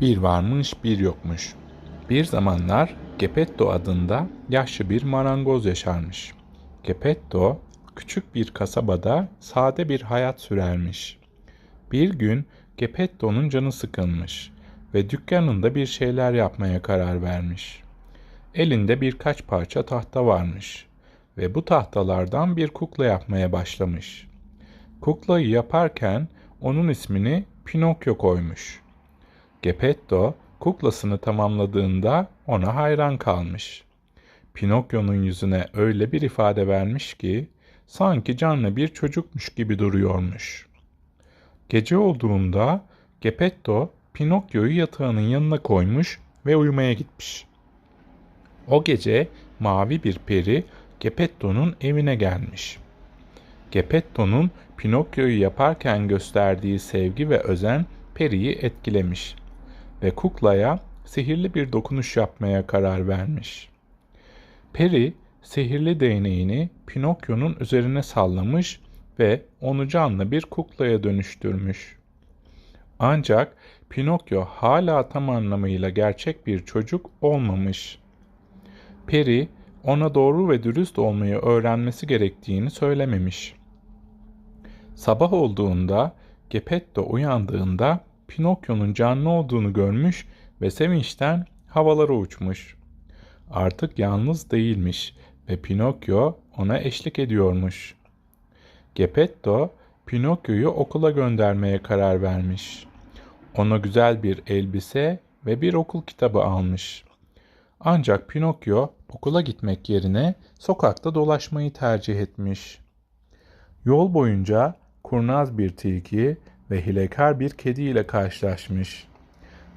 Bir varmış bir yokmuş. Bir zamanlar Gepetto adında yaşlı bir marangoz yaşarmış. Gepetto küçük bir kasabada sade bir hayat sürermiş. Bir gün Gepetto'nun canı sıkılmış ve dükkanında bir şeyler yapmaya karar vermiş. Elinde birkaç parça tahta varmış ve bu tahtalardan bir kukla yapmaya başlamış. Kuklayı yaparken onun ismini Pinokyo koymuş. Geppetto kuklasını tamamladığında ona hayran kalmış. Pinokyo'nun yüzüne öyle bir ifade vermiş ki sanki canlı bir çocukmuş gibi duruyormuş. Gece olduğunda Geppetto Pinokyo'yu yatağının yanına koymuş ve uyumaya gitmiş. O gece mavi bir peri Geppetto'nun evine gelmiş. Geppetto'nun Pinokyo'yu yaparken gösterdiği sevgi ve özen periyi etkilemiş ve kuklaya sihirli bir dokunuş yapmaya karar vermiş. Peri sihirli değneğini Pinokyo'nun üzerine sallamış ve onu canlı bir kuklaya dönüştürmüş. Ancak Pinokyo hala tam anlamıyla gerçek bir çocuk olmamış. Peri ona doğru ve dürüst olmayı öğrenmesi gerektiğini söylememiş. Sabah olduğunda Geppetto uyandığında Pinokyo'nun canlı olduğunu görmüş ve sevinçten havalara uçmuş. Artık yalnız değilmiş ve Pinokyo ona eşlik ediyormuş. Geppetto Pinokyo'yu okula göndermeye karar vermiş. Ona güzel bir elbise ve bir okul kitabı almış. Ancak Pinokyo okula gitmek yerine sokakta dolaşmayı tercih etmiş. Yol boyunca kurnaz bir tilki ve hilekar bir kedi ile karşılaşmış.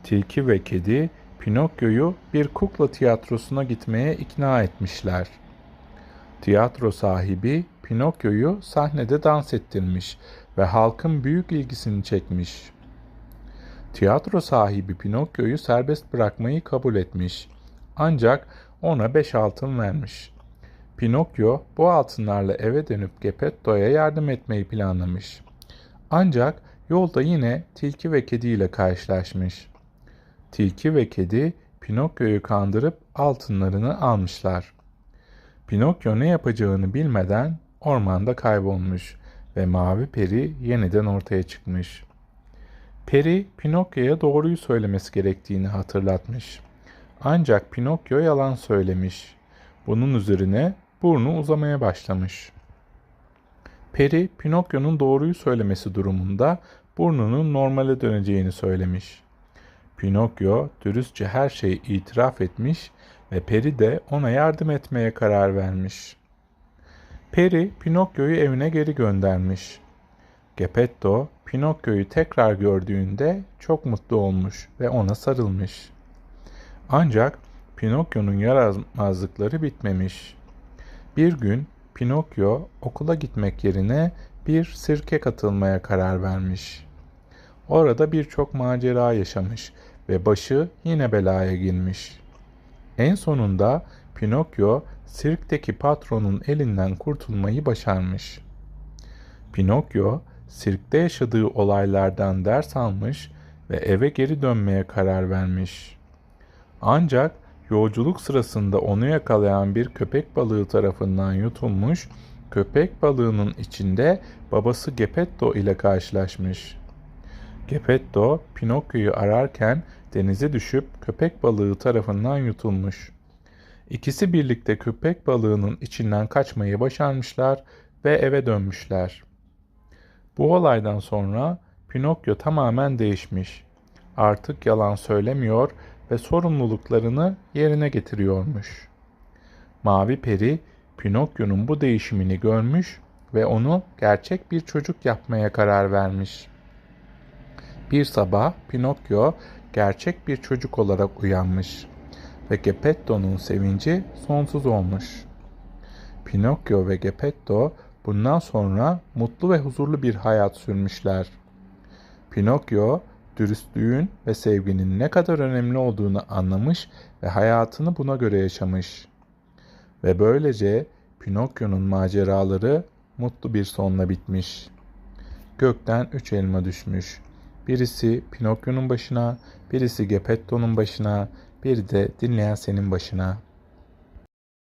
Tilki ve kedi Pinokyo'yu bir kukla tiyatrosuna gitmeye ikna etmişler. Tiyatro sahibi Pinokyo'yu sahnede dans ettirmiş ve halkın büyük ilgisini çekmiş. Tiyatro sahibi Pinokyo'yu serbest bırakmayı kabul etmiş. Ancak ona beş altın vermiş. Pinokyo bu altınlarla eve dönüp Geppetto'ya yardım etmeyi planlamış. Ancak yolda yine tilki ve kedi ile karşılaşmış. Tilki ve kedi Pinokyo'yu kandırıp altınlarını almışlar. Pinokyo ne yapacağını bilmeden ormanda kaybolmuş ve mavi peri yeniden ortaya çıkmış. Peri Pinokyo'ya doğruyu söylemesi gerektiğini hatırlatmış. Ancak Pinokyo yalan söylemiş. Bunun üzerine burnu uzamaya başlamış. Peri Pinokyo'nun doğruyu söylemesi durumunda burnunun normale döneceğini söylemiş. Pinokyo dürüstçe her şeyi itiraf etmiş ve Peri de ona yardım etmeye karar vermiş. Peri Pinokyo'yu evine geri göndermiş. Geppetto Pinokyo'yu tekrar gördüğünde çok mutlu olmuş ve ona sarılmış. Ancak Pinokyo'nun yaramazlıkları bitmemiş. Bir gün Pinokyo okula gitmek yerine bir sirke katılmaya karar vermiş. Orada birçok macera yaşamış ve başı yine belaya girmiş. En sonunda Pinokyo sirkteki patronun elinden kurtulmayı başarmış. Pinokyo sirkte yaşadığı olaylardan ders almış ve eve geri dönmeye karar vermiş. Ancak yolculuk sırasında onu yakalayan bir köpek balığı tarafından yutulmuş, köpek balığının içinde babası Geppetto ile karşılaşmış. Geppetto, Pinokyo'yu ararken denize düşüp köpek balığı tarafından yutulmuş. İkisi birlikte köpek balığının içinden kaçmayı başarmışlar ve eve dönmüşler. Bu olaydan sonra Pinokyo tamamen değişmiş. Artık yalan söylemiyor ve sorumluluklarını yerine getiriyormuş. Mavi Peri Pinokyo'nun bu değişimini görmüş ve onu gerçek bir çocuk yapmaya karar vermiş. Bir sabah Pinokyo gerçek bir çocuk olarak uyanmış ve Geppetto'nun sevinci sonsuz olmuş. Pinokyo ve Geppetto bundan sonra mutlu ve huzurlu bir hayat sürmüşler. Pinokyo dürüstlüğün ve sevginin ne kadar önemli olduğunu anlamış ve hayatını buna göre yaşamış. Ve böylece Pinokyo'nun maceraları mutlu bir sonla bitmiş. Gökten üç elma düşmüş. Birisi Pinokyo'nun başına, birisi Geppetto'nun başına, bir de dinleyen senin başına.